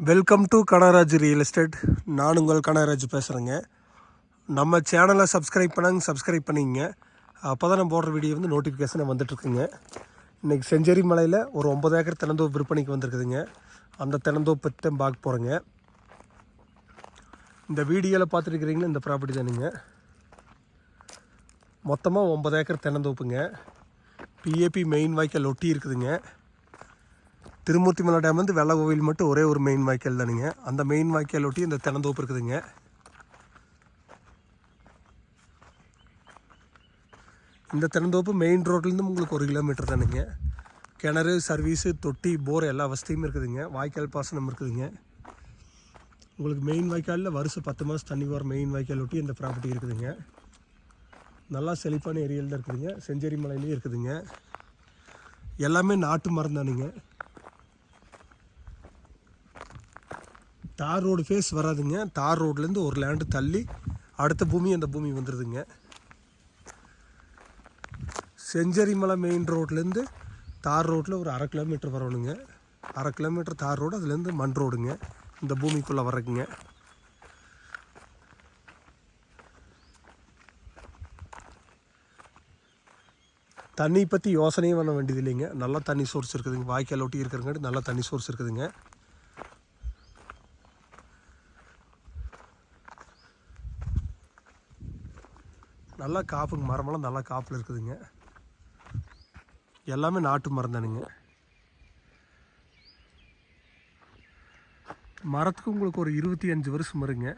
Welcome to Kanaraj real estate நான் உங்கள் கனராஜ் பேசுகிறேங்க நம்ம சேனலை சப்ஸ்கிரைப் பண்ணாங்க சப்ஸ்கிரைப் பண்ணிங்க. அப்போ தான் நம்ம போடுற வீடியோ வந்து நோட்டிஃபிகேஷனை வந்துட்டுருக்குங்க. இன்றைக்கி செஞ்சேரி மலையில் ஒரு ஒம்பது ஏக்கர் தினந்தோப்பு விற்பனைக்கு வந்திருக்குதுங்க. அந்த தினந்தோப்பு பற்றி தான் பார்க்க போகிறேங்க இந்த வீடியோவில் பார்த்துருக்கிறீங்களா இந்த ப்ராப்பர்ட்டி தானுங்க. மொத்தமாக ஒம்பது ஏக்கர் தினந்தோப்புங்க பிஏபி மெயின் வாய்க்கால் ஒட்டி இருக்குதுங்க. திருமூர்த்தி மலை டேம்லேருந்து வெள்ள கோவில் மட்டும் ஒரே ஒரு மெயின் வாய்க்கால் தானுங்க. அந்த மெயின் வாய்க்கால் ஒட்டி இந்த தினந்தோப்பு இருக்குதுங்க. இந்த தினந்தோப்பு மெயின் ரோட்லேருந்து உங்களுக்கு ஒரு கிலோமீட்டர் தானுங்க. கிணறு சர்வீஸு தொட்டி போர் எல்லா வசதியும் இருக்குதுங்க. வாய்க்கால் பாசனம் இருக்குதுங்க. உங்களுக்கு மெயின் வாய்க்காலில் வருஷம் பத்து மாதம் தண்ணி வர மெயின் வாய்க்கால் ஒட்டி இந்த ப்ராப்பர்ட்டி இருக்குதுங்க. நல்லா செழிப்பான ஏரியாவில் தான் இருக்குதுங்க. செஞ்சேரி மலையிலையும் இருக்குதுங்க. எல்லாமே நாட்டு மரம் தானுங்க தார் ரோடு ஃபேஸ் வராதுங்க. தார் ரோட்லேருந்து ஒரு லேண்டு தள்ளி அடுத்த பூமி அந்த பூமி வந்துடுதுங்க செஞ்சரிமலை மெயின் ரோட்லேருந்து தார் ரோட்டில் ஒரு அரை கிலோமீட்டர் வரணுங்க. அரை கிலோமீட்டர் தார் ரோடு அதுலேருந்து மண் ரோடுங்க. இந்த பூமிக்குள்ளே வரக்குங்க தண்ணி பற்றி யோசனையும் பண்ண வேண்டியது இல்லைங்க நல்லா தண்ணி சோர்ஸ் இருக்குதுங்க. வாய்க்கால் ஒட்டி இருக்கிறங்காட்டி நல்லா தண்ணி சோர்ஸ் இருக்குதுங்க. நல்லா காப்புங்க மரமெல்லாம் நல்லா காப்பில் இருக்குதுங்க. எல்லாமே நாட்டு மரம் தானுங்க. மரத்துக்கு உங்களுக்கு ஒரு இருபத்தி அஞ்சு வருஷம் வருங்க.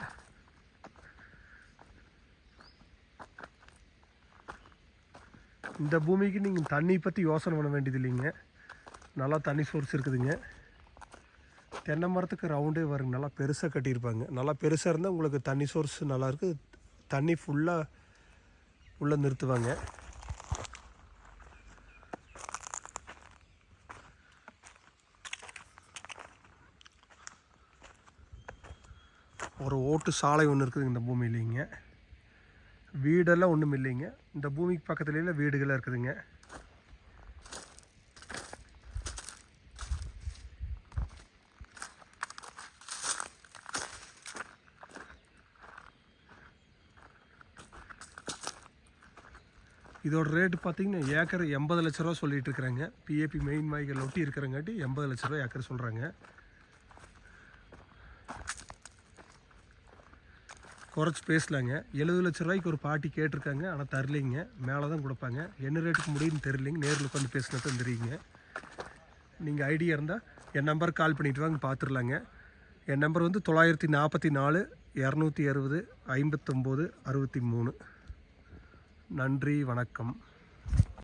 இந்த பூமிக்கு நீங்கள் தண்ணி பற்றி யோசனை பண்ண வேண்டியது இல்லைங்க. நல்லா தண்ணி சோர்ஸ் இருக்குதுங்க. தென்னை மரத்துக்கு ரவுண்டே வருங்க. நல்லா பெருசாக கட்டியிருப்பாங்க. நல்லா பெருசாக இருந்தால் உங்களுக்கு தண்ணி சோர்ஸ் நல்லாயிருக்கு தண்ணி ஃபுல்லாக உள்ளே நிறுத்துவாங்க. ஒரு ஓட்டு சாலை ஒன்று இருக்குதுங்க இந்த பூமியிலைங்க வீடெல்லாம் ஒன்றும் இல்லைங்க இந்த பூமிக்கு பக்கத்துலேயே வீடுகள்லாம் இருக்குதுங்க. இதோட ரேட்டு பார்த்தீங்கன்னா ஏக்கர் எண்பது லட்ச ரூபா சொல்லிட்டு இருக்கிறாங்க. பிஏபி மெயின் வாய்கள் ஒட்டி இருக்கிறங்காட்டி எண்பது லட்ச ரூபா ஏக்கர் சொல்கிறாங்க குறைச்சி பேசலாங்க. எழுபது லட்ச ரூபாய்க்கு ஒரு பாட்டி கேட்டிருக்காங்க ஆனால் தரலைங்க. மேலே தான் கொடுப்பாங்க. என்ன ரேட்டுக்கு முடியும்னு தெரிலிங்க நேரில் உட்காந்து பேசினா தான் தெரியுங்க. நீங்கள் ஐடியா இருந்தால் என் நம்பருக்கு கால் பண்ணிட்டு வாங்க பார்த்துடலாங்க என் நம்பர் வந்து தொள்ளாயிரத்தி நாற்பத்தி நாலு இரநூத்தி அறுபது ஐம்பத்தொம்போது அறுபத்தி மூணு. நன்றி வணக்கம்.